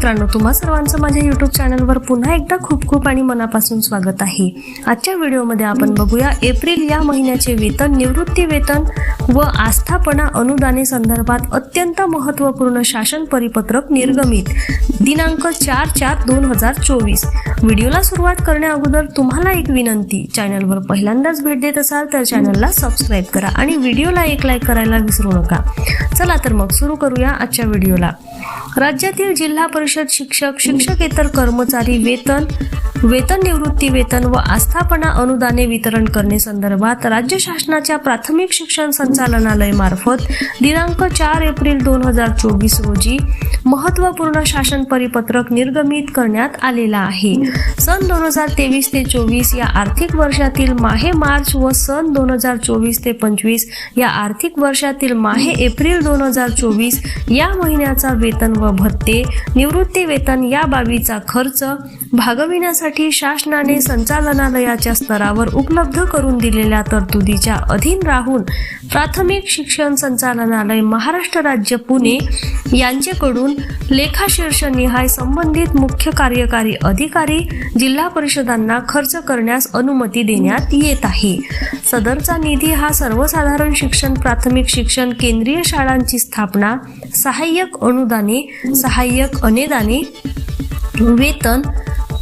मित्रांनो तुम्हा सर्वांचं माझ्या युट्यूब चॅनलवर पुन्हा एकदा खूप खूप आणि मनापासून स्वागत आहे. आजच्या व्हिडिओमध्ये आपण बघूया एप्रिल या महिन्याचे वेतन निवृत्ती वेतन व आस्थापना अनुदाने संदर्भात अत्यंत महत्त्वपूर्ण शासन परिपत्रक निर्गमित. दिनांक चार चार दोन हजार चोवीस. व्हिडिओला सुरुवात करण्या अगोदर तुम्हाला एक विनंती चॅनलवर पहिल्यांदाच भेट देत असाल तर चॅनलला सबस्क्राईब करा आणि व्हिडिओला एक लाईक करायला विसरू नका. चला तर मग सुरू करूया आजच्या व्हिडिओला. राज्यातील जिल्हा परिषद शिक्षक शिक्षकेतर कर्मचारी वेतन वेतन निवृत्ती वेतन व आस्थापना अनुदाने वितरण करणे संदर्भात राज्य शासनाच्या प्राथमिक शिक्षण संचालनालय मार्फत दिनांक चार एप्रिल दोन हजार चोवीस रोजी महत्त्वपूर्ण शासन परिपत्रक निर्गमित करण्यात आलेला आहे. सन दोन हजार तेवीस ते चोवीस या आर्थिक वर्षातील माहे मार्च व सन दोन हजार चोवीस ते पंचवीस या आर्थिक वर्षातील माहे एप्रिल दोन हजार चोवीस या महिन्याचा वेतन व भत्ते निवृत्ती वेतन या बाबीचा खर्च भागविण्यासाठी शासनाने संचालनालयाच्या स्तरावर उपलब्ध करून दिलेल्या तरतुदीच्या अधीन राहून प्राथमिक शिक्षण संचालनालय महाराष्ट्र राज्य पुणे यांच्याकडून लेखाशीर्ष निहाय संबंधित मुख्य कार्यकारी अधिकारी जिल्हा परिषदांना खर्च करण्यास अनुमती देण्यात येत आहे. सदरचा निधी हा सर्वसाधारण शिक्षण प्राथमिक शिक्षण केंद्रीय शाळांची स्थापना सहाय्यक अनुदाने सहाय्यक अनुदाने वेतन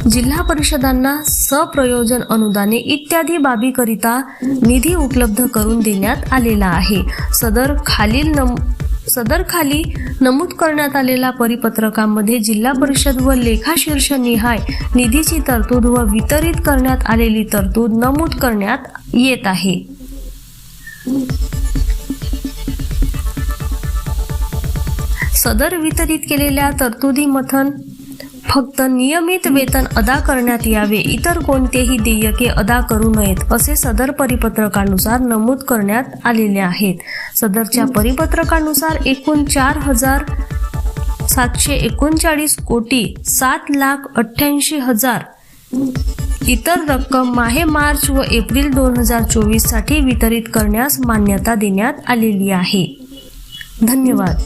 जिल्हा परिषदांना सप्रयोजन अनुदाने इत्यादी बाबीकरिता निधी उपलब्ध करून देण्यात आलेला आहे. सदर खालील नम सदर खाली नमूद करण्यात आलेल्या परिपत्रकामध्ये जिल्हा परिषद व लेखाशीर्ष निहाय निधीची तरतूद व वितरित करण्यात आलेली तरतूद नमूद करण्यात येत आहे. सदर वितरित केलेल्या तरतुदी मथन फक्त नियमित वेतन अदा करण्यात यावे. इतर कोणतेही देयके अदा करू नयेत असे सदर परिपत्रकानुसार नमूद करण्यात आलेले आहेत. सदरच्या परिपत्रकानुसार एकूण चार हजार सातशे एकोणचाळीस कोटी सात लाख अठ्ठ्याऐंशी हजार इतर रक्कम माहे मार्च व एप्रिल दोन हजार चोवीससाठी वितरित करण्यास मान्यता देण्यात आलेली आहे. धन्यवाद.